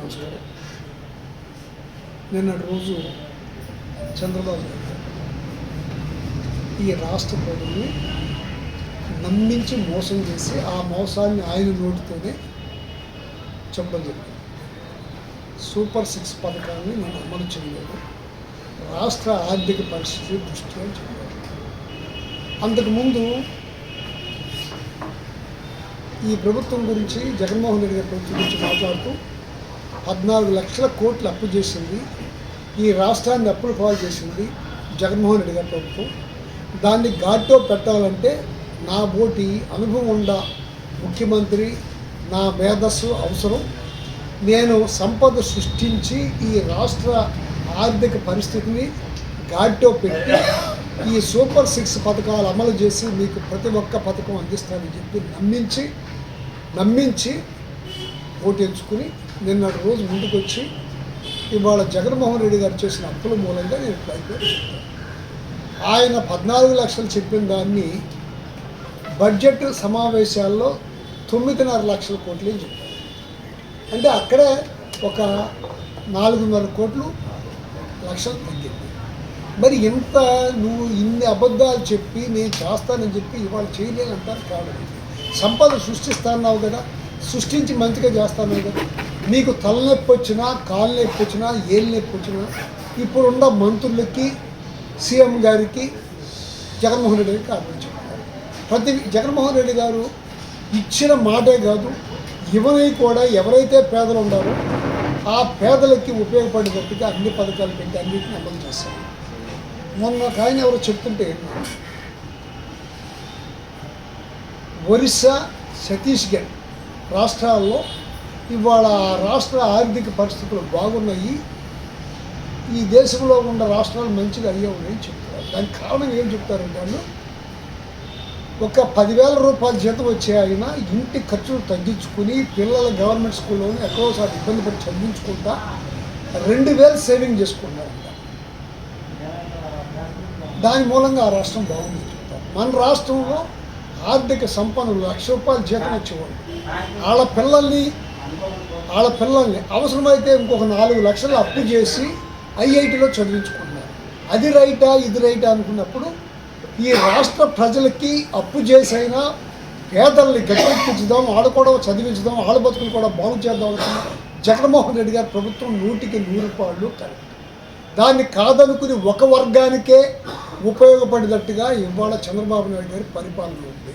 అందరికీ నమస్కారం నిన్నటి రోజు చంద్రబాబు గారు ఈ రాష్ట్ర ప్రజల్ని నమ్మించి మోసం చేసి ఆ మోసాన్ని ఆయన నోటితోనే చెప్పడం జరిగింది. సూపర్ సిక్స్ పథకాన్ని నేను అమలు చేయలేదు. రాష్ట్ర ఆర్థిక పరిస్థితి దృష్ట్యా చెప్పారు అంతకుముందు ఈ ప్రభుత్వం గురించి జగన్మోహన్ రెడ్డి గారి ప్రభుత్వం గురించి మాట్లాడుతూ పద్నాలుగు లక్షల కోట్లు అప్పు చేసింది. ఈ రాష్ట్రాన్ని అప్పులు పాలు చేసింది జగన్మోహన్ రెడ్డి గారి ప్రభుత్వం. దాన్ని ఘాట్లో పెట్టాలంటే నా బోటి అనుభవం ఉన్న ముఖ్యమంత్రి నా మేధస్సు అవసరం. నేను సంపద సృష్టించి ఈ రాష్ట్ర ఆర్థిక పరిస్థితిని ఘాట్లో పెట్టి ఈ సూపర్ సిక్స్ పథకాలు అమలు చేసి మీకు ప్రతి ఒక్క పథకం అందిస్తానని చెప్పి నమ్మించి నమ్మించి ఓటేసుకుని నిన్నటి రోజు ముందుకు వచ్చి ఇవాళ జగన్మోహన్ రెడ్డి గారు చేసిన అప్పుల మూలంగా నేను ప్రయత్నం ఆయన పద్నాలుగు లక్షలు చెప్పిన దాన్ని బడ్జెట్ సమావేశాల్లో తొమ్మిదిన్నర లక్షల కోట్లు చెప్పారు. అంటే అక్కడే ఒక నాలుగున్నర కోట్లు లక్షలు తగ్గింది. మరి ఇంత నువ్వు ఇన్ని అబద్ధాలు చెప్పి నేను చేస్తానని చెప్పి ఇవాళ చేయలేనంటారు కాదు. సంపద సృష్టిస్తాన్నావు కదా. సృష్టించి మంచిగా చేస్తాను కదా నీకు తలనొప్పి వచ్చినా కాలు నొప్పి వచ్చినా ఏళ్ళు నొప్పి వచ్చినా ఇప్పుడున్న మంత్రులకి సీఎం గారికి జగన్మోహన్ రెడ్డి గారికి కారణం చెప్తారు ప్రతి జగన్మోహన్ రెడ్డి గారు ఇచ్చిన మాటే కాదు ఇవని కూడా ఎవరైతే పేదలు ఉన్నారో ఆ పేదలకి ఉపయోగపడేటట్టుగా అన్ని పథకాలు పెట్టి అన్నింటిని అమలు చేస్తారు మొన్న ఒక ఆయన ఎవరో చెప్తుంటే ఒరిస్సా ఛత్తీస్గఢ్ రాష్ట్రాల్లో ఇవాళ ఆ రాష్ట్ర ఆర్థిక పరిస్థితులు బాగున్నాయి. ఈ దేశంలో ఉన్న రాష్ట్రాలు మంచిగా అయ్యే ఉన్నాయని చెప్తారు దానికి కారణం ఏం చెప్తారంటే వాళ్ళు ఒక పదివేల రూపాయల జీతం వచ్చే ఆయన ఇంటి ఖర్చులు తగ్గించుకుని పిల్లల గవర్నమెంట్ స్కూల్లోనే ఎక్కడోసారి ఇబ్బంది పడి చదివించుకుంటా రెండు వేలు సేవింగ్ చేసుకున్నారంట. దాని మూలంగా ఆ రాష్ట్రం బాగుంది చెప్తారు. మన రాష్ట్రంలో ఆర్థిక సంపన్నులు లక్ష రూపాయలు జీతం ఇచ్చేవాడు వాళ్ళ పిల్లల్ని వాళ్ళ పిల్లల్ని అవసరమైతే ఇంకొక నాలుగు లక్షలు అప్పు చేసి ఐఐటిలో చదివించుకున్నారు అది రైటా ఇది రైటా అనుకున్నప్పుడు ఈ రాష్ట్ర ప్రజలకి అప్పు చేసైనా పేదల్ని గట్టెక్కించుదాం ఆడ కూడా చదివించుదాం ఆడ బతుకులు కూడా బాగు చేద్దాం అనుకున్న జగన్మోహన్ రెడ్డి గారి ప్రభుత్వం నూటికి నూరు రూపాయలు కరెక్ట్. దాన్ని కాదనుకుని ఒక వర్గానికే ఉపయోగపడేటట్టుగా ఇవాళ చంద్రబాబు నాయుడు గారి పరిపాలన ఉంది.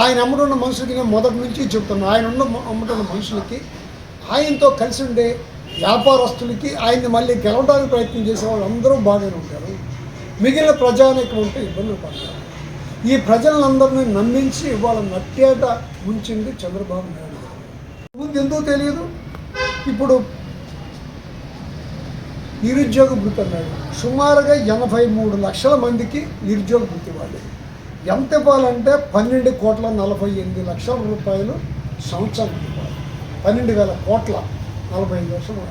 ఆయన అమ్ముడున్న మనుషులకి నేను మొదటి నుంచి చెప్తున్నాను ఆయన ఉన్న అమ్ముడున్న మనుషులకి ఆయనతో కలిసి ఉండే వ్యాపారస్తులకి ఆయన్ని మళ్ళీ గెలవడానికి ప్రయత్నం చేసే వాళ్ళు అందరూ బాగానే ఉంటారు. మిగిలిన ప్రజానికి ఉంటే ఇబ్బందులు పడతారు. ఈ ప్రజలందరినీ నమ్మించి ఇవాళ నట్టేట ఉంచింది చంద్రబాబు నాయుడు గారు. ముందు ఎందుకు తెలియదు? ఇప్పుడు నిరుద్యోగ భృతి అన్నాడు సుమారుగా ఎనభై మూడు లక్షల మందికి నిరుద్యోగ భృతి ఇవ్వాలి. ఎంత ఇవ్వాలంటే పన్నెండు కోట్ల నలభై ఎనిమిది లక్షల రూపాయలు సంవత్సరానికి ఇవ్వాలి. పన్నెండు వేల కోట్ల నలభై ఐదు లక్షలు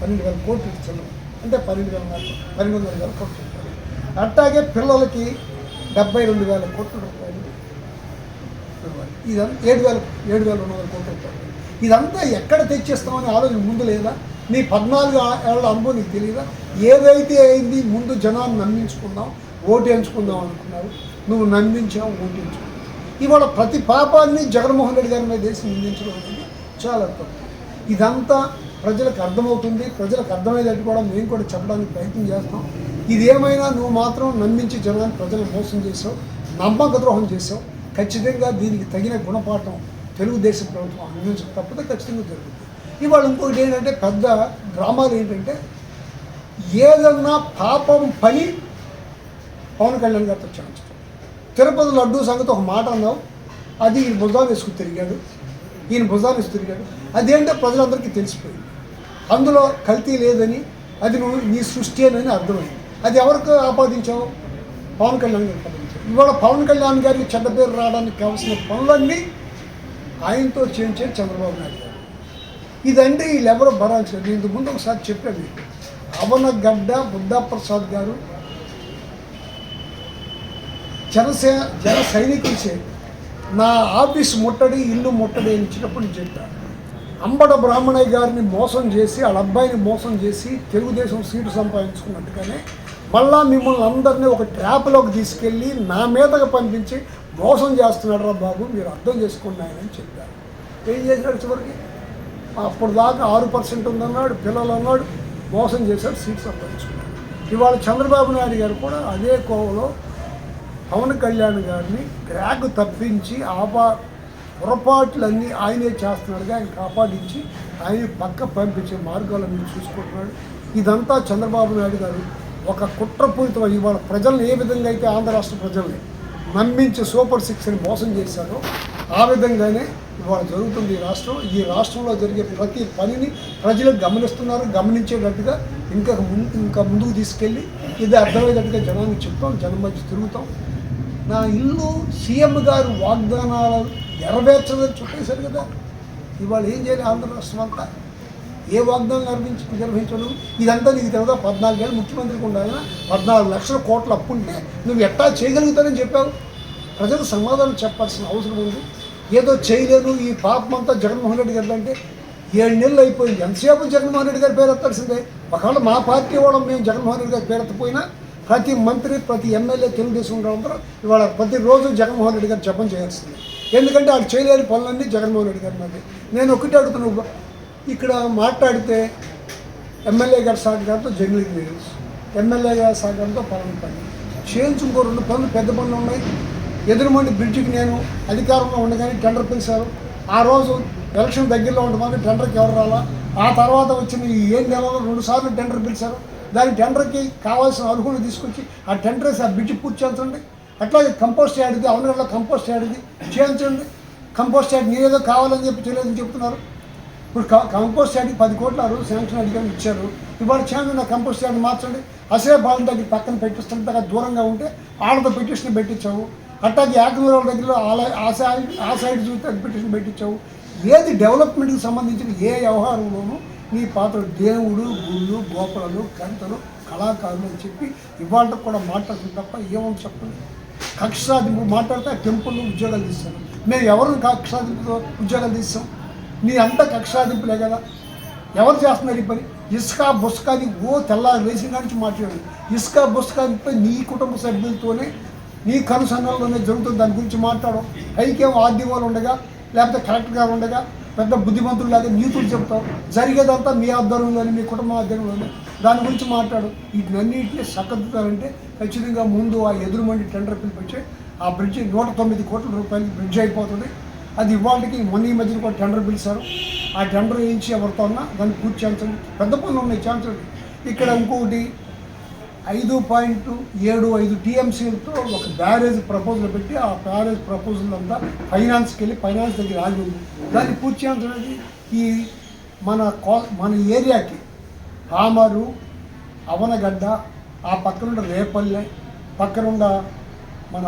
పన్నెండు వేల కోట్లు ఇస్తున్నాం అంటే పన్నెండు వేల పన్నెండు వందల వేల కోట్లు ఇవ్వాలి. అట్లాగే పిల్లలకి డెబ్బై రెండు వేల కోట్ల రూపాయలు ఇవ్వాలి. ఇదంతా ఏడు వేల ఏడు వేల రెండు వందల కోట్ల రూపాయలు. ఇదంతా ఎక్కడ తెచ్చేస్తామని ఆలోచన ముందు లేదా? నీ పద్నాలుగు ఆ- ఏళ్ళ అనుభవం నీకు తెలియదా? ఏదైతే అయింది ముందు జనాన్ని నమ్మించుకుందాం ఓటు ఎంచుకుందాం అనుకున్నారు. నువ్వు నమ్మించావు ఓటు ఎంచుకున్నావు. ఇవాళ ప్రతి పాపాన్ని జగన్మోహన్ రెడ్డి గారి మీద వేసి నిందించడం అనేది చాలా తప్పు. ఇదంతా ప్రజలకు అర్థమవుతుంది. ప్రజలకు అర్థమయ్యేటట్టు కూడా మేము కూడా చెప్పడానికి ప్రయత్నం చేస్తాం. ఇదేమైనా నువ్వు మాత్రం నమ్మించి జనాన్ని ప్రజలు మోసం చేసావు నమ్మక ద్రోహం చేసావు ఖచ్చితంగా దీనికి తగిన గుణపాఠం తెలుగుదేశం ప్రభుత్వం అందించడం తప్పితే ఖచ్చితంగా జరుగుతుంది. ఇవాళ ఇంకొకటి ఏంటంటే పెద్ద డ్రామాలు ఏంటంటే ఏదన్నా పాపం పని పవన్ కళ్యాణ్ గారితో చేయించడం. తిరుపతి లడ్డూ సంగతి ఒక మాట అన్నావు. అది ఈయన భుజాన్ని వేసుకుని తిరిగాడు. ఈయన భుజాన్ని వేసుకు తిరిగాడు. అదేంటో ప్రజలందరికీ తెలిసిపోయింది. అందులో కల్తీ లేదని అది నువ్వు నీ సృష్టి అని అర్థమైంది. అది ఎవరికి ఆపాదించావు? పవన్ కళ్యాణ్ గారికి ఆపాదించావు. ఇవాళ పవన్ కళ్యాణ్ గారికి చెడ్డ పేరు రావడానికి కావాల్సిన పనులన్నీ ఆయనతో చేయించే చంద్రబాబు నాయుడు ఇదండి ఇదంటే వీళ్ళెవరో భరాల్సి నేను ఇంతకు ముందు ఒకసారి చెప్పాను అవనగడ్డ బుద్ధప్రసాద్ గారు జనసే జన సైనికులచే నా ఆఫీస్ ముట్టడి ఇల్లు ముట్టడి అని ఇచ్చినప్పుడు చెప్పాను అంబడ బ్రాహ్మణయ్య గారిని మోసం చేసి వాళ్ళ అబ్బాయిని మోసం చేసి తెలుగుదేశం సీటు సంపాదించుకున్నట్టుగానే మళ్ళా మిమ్మల్ని అందరినీ ఒక ట్రాప్లోకి తీసుకెళ్ళి నా మీదగా పంపించి మోసం చేస్తున్నాడు రా బాబు మీరు అర్థం చేసుకోండి ఆయన అని చెప్పారు. ఏం చేశాడు చివరికి? అప్పుడు దాకా ఆరు పర్సెంట్ ఉందన్నాడు పిల్లలు అన్నాడు మోసం చేశాడు సీట్ సంపాదించుకున్నాడు. ఇవాళ చంద్రబాబు నాయుడు గారు కూడా అదే కోవలో పవన్ కళ్యాణ్ గారిని ట్రాక్ తప్పించి ఆపా పొరపాట్లన్నీ ఆయనే చేస్తున్నాడుగా ఆయన కాపాడించి ఆయన పక్క పంపించే మార్గాలను చూసుకుంటున్నాడు. ఇదంతా చంద్రబాబు నాయుడు గారు ఒక కుట్రపూరితం ఇవాళ ప్రజల్ని ఏ విధంగా అయితే ఆంధ్ర రాష్ట్ర ప్రజల్ని నమ్మించి సూపర్ సిక్స్ని మోసం చేశారో ఆ విధంగానే ఇవాళ జరుగుతుంది ఈ రాష్ట్రం. ఈ రాష్ట్రంలో జరిగే ప్రతి పనిని ప్రజలు గమనిస్తున్నారు గమనించేటట్టుగా ఇంకా ముందు ఇంకా ముందుకు తీసుకెళ్ళి ఇది అర్థమయ్యేటట్టుగా జనానికి చెప్తాం జనం మధ్య తిరుగుతాం. నా ఇల్లు సీఎం గారు వాగ్దానాలు నెరవేర్చదని చెప్పేశారు కదా. ఇవాళ ఏం చేయాలి ఆంధ్ర రాష్ట్రం అంతా? ఏ వాగ్దానం నిర్వహించి నిర్వహించడు? ఇదంతా నీకు తెలియదా? పద్నాలుగేళ్ళు ముఖ్యమంత్రికి ఉండాలన్నా పద్నాలుగు లక్షల కోట్ల అప్పు ఉంటే నువ్వు ఎట్టా చేయగలుగుతానని చెప్పావు. ప్రజలకు సమాధానం చెప్పాల్సిన అవసరం ఉంది. ఏదో చేయలేను ఈ పాపం అంతా జగన్మోహన్ రెడ్డి గారు అంటే ఏడు నెలలు అయిపోయింది. ఎంతసేపు జగన్మోహన్ రెడ్డి గారి పేరు ఎత్తాల్సిందే? ఒకవేళ మా పార్టీ వాళ్ళం మేము జగన్మోహన్ రెడ్డి గారి పేరు ఎత్తపోయినా ప్రతి మంత్రి ప్రతి ఎమ్మెల్యే తెలుగుదేశం ఉండడంతో ఇవాళ ప్రతిరోజు జగన్మోహన్ రెడ్డి గారు జపం చేయాల్సిందే. ఎందుకంటే వాళ్ళు చేయలేని పనులన్నీ జగన్మోహన్ రెడ్డి గారి మీద. నేను ఒకటి అడుగుతున్నా ఇక్కడ మాట్లాడితే ఎమ్మెల్యే గారి సహకారంతో జంగ్లింగ్ ఎమ్మెల్యే గారి సహకారంతో పనులు పని. చేయించుకో ఇంకో రెండు పనులు పెద్ద పనులు ఉన్నాయి. ఎదురుమండి బ్రిడ్జికి నేను అధికారంలో ఉండగానే టెండర్ పిలిచారు. ఆ రోజు ఎలక్షన్ దగ్గరలో ఉండమని టెండర్కి ఎవరు రాలా? ఆ తర్వాత వచ్చిన ఈ ఏడు నెలలో రెండు సార్లు టెండర్ పిలిచారు. దాని టెండర్కి కావాల్సిన అర్హులు తీసుకొచ్చి ఆ టెండర్ వేసి ఆ బ్రిడ్జ్ పూర్తి చేయించండి. అట్లాగే కంపోస్ట్ యాడ్ది అవునగడ్లో కంపోస్ట్ యాడ్ది చేయించండి. కంపోస్ట్ యాడ్ నీరేదో కావాలని చెప్పి తెలియదని చెప్తున్నారు. ఇప్పుడు కంపోస్ట్ యాడ్కి పది కోట్ల అరువు శాంక్షన్ అధికారులు ఇచ్చారు. ఇవాళ చేయండి నా కంపోస్ట్ యార్డ్ మార్చండి. అసలే బాలం దగ్గర పక్కన పెట్టిస్తుంటే దగ్గర దూరంగా ఉంటే వాళ్ళతో పిటిషన్ పెట్టించావు అట్టాగే యాకమూరాల దగ్గరలో ఆ సైడ్ ఆ సైడ్ చూస్తే అది పెట్టించావు. ఏది డెవలప్మెంట్కి సంబంధించిన ఏ వ్యవహారంలోనూ నీ పాత్ర దేవుడు గుళ్ళు గోపురాలు గంటలు కళాకారులు అని చెప్పి ఇవాళ కూడా మాట్లాడుతుంది తప్ప ఏమో చెప్పండి. కక్షాదింపు మాట్లాడితే టెంపుల్ ఉద్యోగాలు తీస్తాను మేము ఎవరిని కక్షాదింపుతో ఉద్యోగాలు తీస్తాం? నీ అంతా కక్షాదింపులే కదా. ఎవరు చేస్తున్నారు ఈ పని? ఇసుక బుస్కాది ఓ తెల్లారి వేసిన నుంచి మాట్లాడు. ఇసుక బుస్కాదిపై నీ కుటుంబ సభ్యులతోనే నీ కనుసన్నల్లోనే జరుగుతుంది. దాని గురించి మాట్లాడు పైకేం ఆర్డీఓలు ఉండగా లేకపోతే కలెక్టర్ గారు ఉండగా పెద్ద బుద్ధిమంతులు లాగా నీతులు చెప్తావు. జరిగేదంతా మీ ఆధ్వర్యంలోనే మీ కుటుంబ ఆధ్వర్యంలోనే. దాని గురించి మాట్లాడు. వీటినన్నింటినీ సక్కదిద్దాలంటే ఖచ్చితంగా ముందు ఆ ఎదురుమండి టెండర్ పిలిపించి ఆ బ్రిడ్జి నూట తొమ్మిది కోట్ల రూపాయలకి బ్రిడ్జ్ అయిపోతుంది. అది ఇవాళకి మొన్న ఈ మధ్యన కూడా టెండర్ పిలిచారు. ఆ టెండర్ వేయించి ఎవరితో ఉన్నా దాన్ని పూర్తి చేయించండి. పెద్ద పనులు ఉన్నాయి చేయించండి ఇక్కడ ఇంకొకటి ఐదు పాయింట్ ఏడు ఐదు టీఎంసీలతో ఒక బ్యారేజ్ ప్రపోజల్ పెట్టి ఆ బ్యారేజ్ ప్రపోజల్ అంతా ఫైనాన్స్కి వెళ్ళి ఫైనాన్స్ దగ్గర ఆగి ఉంది దాన్ని పూర్తి చేయాల్సినది ఈ మన మన ఏరియాకి పామరు అవనగడ్డ ఆ పక్కనుండ రేపల్లె పక్కనుండ మన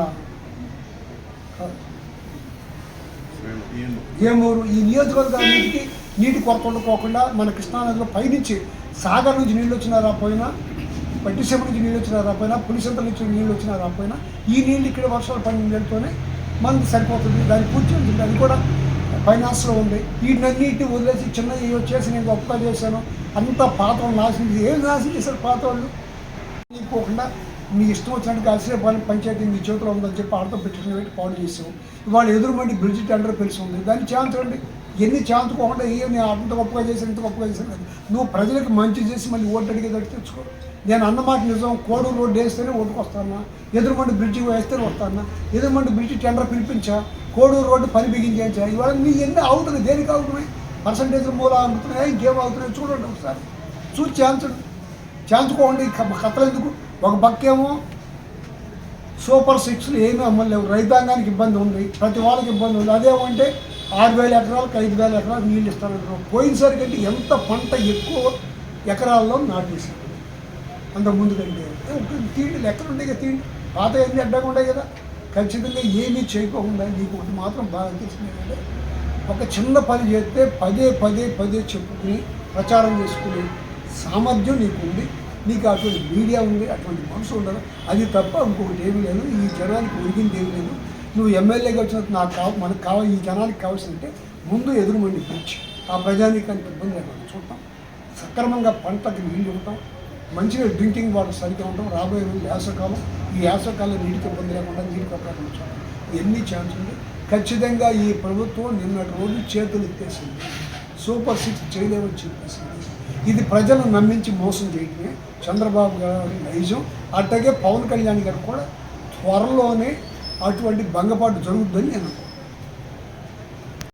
ఏమూరు. ఈ నియోజకవర్గానికి నీటి కొరత ఉండకోకుండా మన కృష్ణానదిలో పైనుంచి సాగర్ నుంచి నీళ్ళు వచ్చినారా పోయినా పట్టిసీమ నుంచి నీళ్ళు వచ్చినా రాపోయినా పులిసంతల నుంచి నీళ్ళు వచ్చినా రాపోయినా ఈ నీళ్ళు ఇక్కడ వర్షాలు పడిన నీళ్ళతోనే మనకి సరిపోతుంది. దాన్ని పూర్తి ఉంటుంది అది కూడా ఫైనాన్స్లో ఉంది. వీటినన్నిటిని వదిలేసి చిన్న వచ్చేసి నేను గొప్ప చేశాను. అంత పాత వాళ్ళు నాశనం ఏం నాశనం చేశారు పాత వాళ్ళు పోకుండా మీ ఇష్టం వచ్చినట్టు కాసేపాలెం పంచాయతీ మీ చేతిలో ఉందని చెప్పి ఆడతో పెట్టిన పెట్టి పాడు చేసాము ఇవాళ ఎదురుమండి బ్రిడ్జ్ టెండర్ పిలిచి ఉంది. దాన్ని చేయించండి ఎన్ని చేయించుకోకుండా ఏ నేను అంత గొప్పగా చేశాను ఇంత గొప్పగా చేశాను నువ్వు ప్రజలకు మంచి చేసి మళ్ళీ ఓటు అడిగేటట్టు తెచ్చుకో. నేను అన్నమాట నిజం కోడూరు రోడ్డు వేస్తేనే ఒడ్డుకొస్తానా? ఎదురుమండి బ్రిడ్జి వేస్తేనే వస్తానా? ఎదురుమండి బ్రిడ్జి టెండర్ పిలిపించా? కోడూరు రోడ్డు పని బిగించా ఇవాళ మీ ఎన్ని అవుతుంది దేనికి అవుతున్నాయి? పర్సంటేజ్ మూల అవుతున్నాయి ఇంకేం అవుతున్నాయి చూడండి ఒకసారి. చూసి చేయించండి చేయించుకోండి క- కథలు ఎందుకు? ఒక పక్కేమో సూపర్ సిక్స్లు ఏమీ అమ్మలేవు. రైతాంగానికి ఇబ్బంది ఉంది. ప్రతి వాళ్ళకి ఇబ్బంది ఉంది. అదేమంటే ఆరు వేల ఎకరాలకు ఐదు వేల ఎకరాలు నీళ్ళు ఇస్తారంటారు పోయినసరికంటే ఎంత పంట ఎక్కువ ఎకరాల్లో నాటేశారు? అంతకుముందు కంటే తీండి లెక్కలు ఉంటాయి కదా తీండి. పాత ఏంది అడ్డంగా ఉంటాయి కదా. ఖచ్చితంగా ఏమీ చేయకోకుండా నీకు ఒకటి మాత్రం బాగా అనిపిస్తుంది ఏంటంటే ఒక చిన్న పని చేస్తే పదే పదే పదే చెప్పుకుని ప్రచారం చేసుకునే సామర్థ్యం నీకు ఉంది నీకు అటువంటి మీడియా ఉంది అటువంటి మనసు ఉండదు. అది తప్ప ఇంకొకటి ఏమీ లేదు. ఈ జనానికి ఒరిగింది ఏమీ లేదు. నువ్వు ఎమ్మెల్యేగా వచ్చినట్టు నాకు కావ మనకు కావాలి ఈ జనానికి కావాల్సిందంటే ముందు ఎదురుమండి పిలిచి ఆ ప్రజానీకానికి ఇబ్బంది లేకుండా చూడటం. సక్రమంగా పంటకి నీళ్ళు ఇవ్వటం. మంచిగా డ్రింకింగ్ వాటర్ సరిగ్గా ఉండటం రాబోయే రోజు వేసవకాలం ఈ వేసవకాలం నీటికి ఇబ్బంది లేకుండా నీటి ప్రకారం చూడటం ఎన్ని ఛాన్స్ ఉంది ఖచ్చితంగా ఈ ప్రభుత్వం నిన్నటి రోజు చేతులు ఎత్తేసింది. సూపర్ సిక్స్ చేయలేమని చెప్పేసింది. ఇది ప్రజలను నమ్మించి మోసం చేయటమే చంద్రబాబు గారి నైజం. అట్లాగే పవన్ కళ్యాణ్ గారు కూడా త్వరలోనే అటువంటి భంగపాటు జరుగుతుందని నేను అనుకుంటున్నాను.